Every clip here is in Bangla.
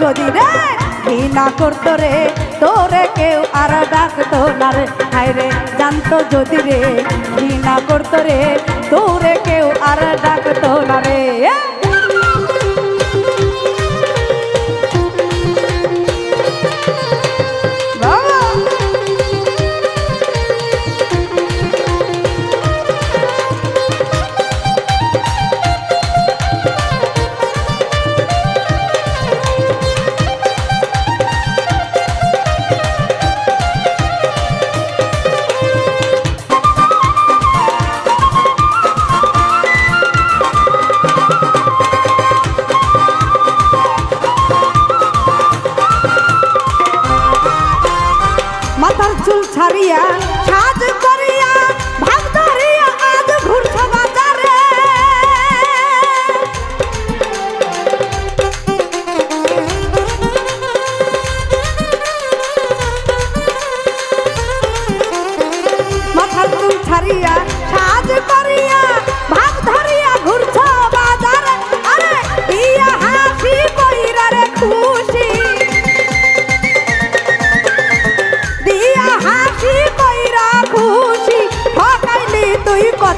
যদি রে ঘৃণা করতো রে? তোরে কেউ আর ডাকতো না রে। হায় রে, জানতো যদি রে ঘৃণা করতো রে? তোরে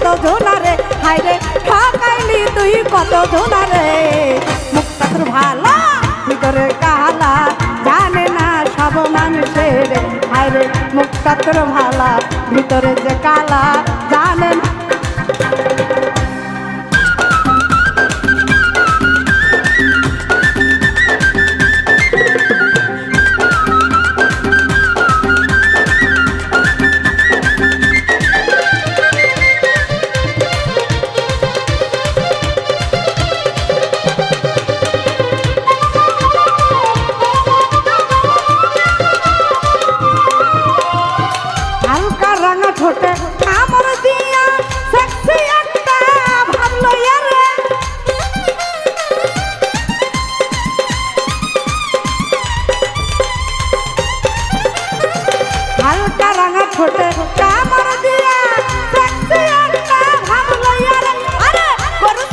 কত ঝোলারে হাইরে ঠকাইলি তুই কত ঝোলারে মুক্তা তোর ভালো, ভিতরে কালা জানে না সব মানুষের হাইরে মুক্তা তোর ভালা, ভিতরে যে কালা, জানে না হালকা রাঙা ঠোঁটে কামড় দিয়া। সেক্সি একটা আরে, গরু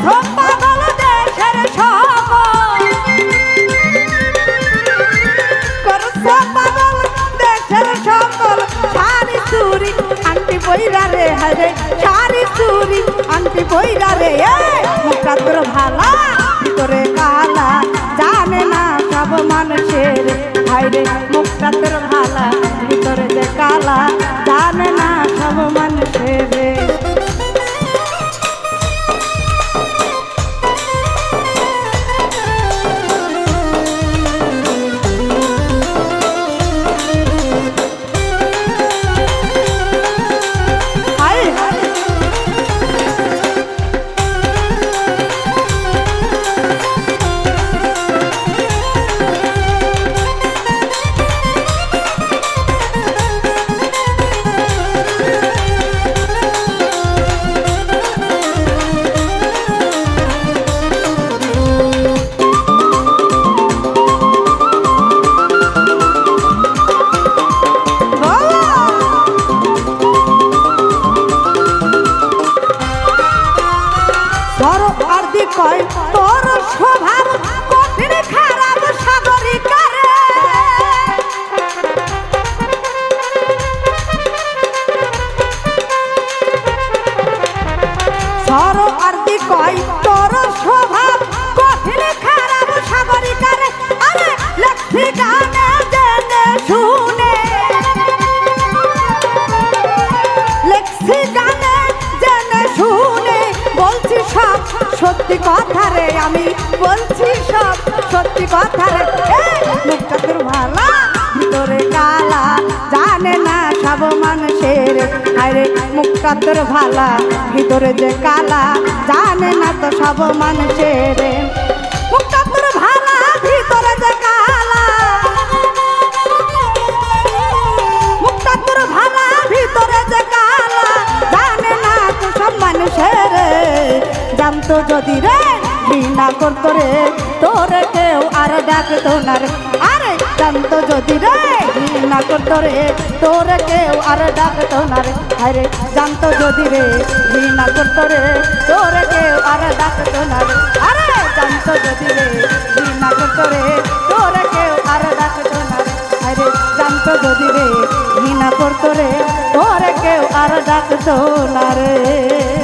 সারি আন্টি বইরা রে হারে সারি চুরি আন্টি বইরা রে মুখটা তোর ভালা ভিতরে কালা? জানে না সব মানুষের হাইরে মুখটা তোর ভালা। না সব আমি বলছি সব সত্যি কথা মুখটা তোর ভালা ভিতরে কালা, জানে না সব মানুষের। আরে মুখটা তোর ভালা ভিতরে যে কালা, জানে না তো সব মানুষের। মুখটা তোর ভিতরে কালা। মুখটা তোর ভালা ভিতরে সব মানুষের। জানতো যদি রে ঘৃণা করতো রে। তোরে কেউ আর ডাকতো না রে। আরে জানতো যদি রে ঘৃণা করতো রে। তোরে কেউ আর ডাকতো না রে। আরে জানতো যদি রে ঘৃণা করতো রে। তোরে কেউ আর ডাকতো না রে। আরে জানতো যদি রে ঘৃণা করতো রে। তোরে কেউ আর ডাকতো না রে। আরে জানতো যদি রে ঘৃণা করতো রে। তোরে কেউ আর ডাকতো না রে।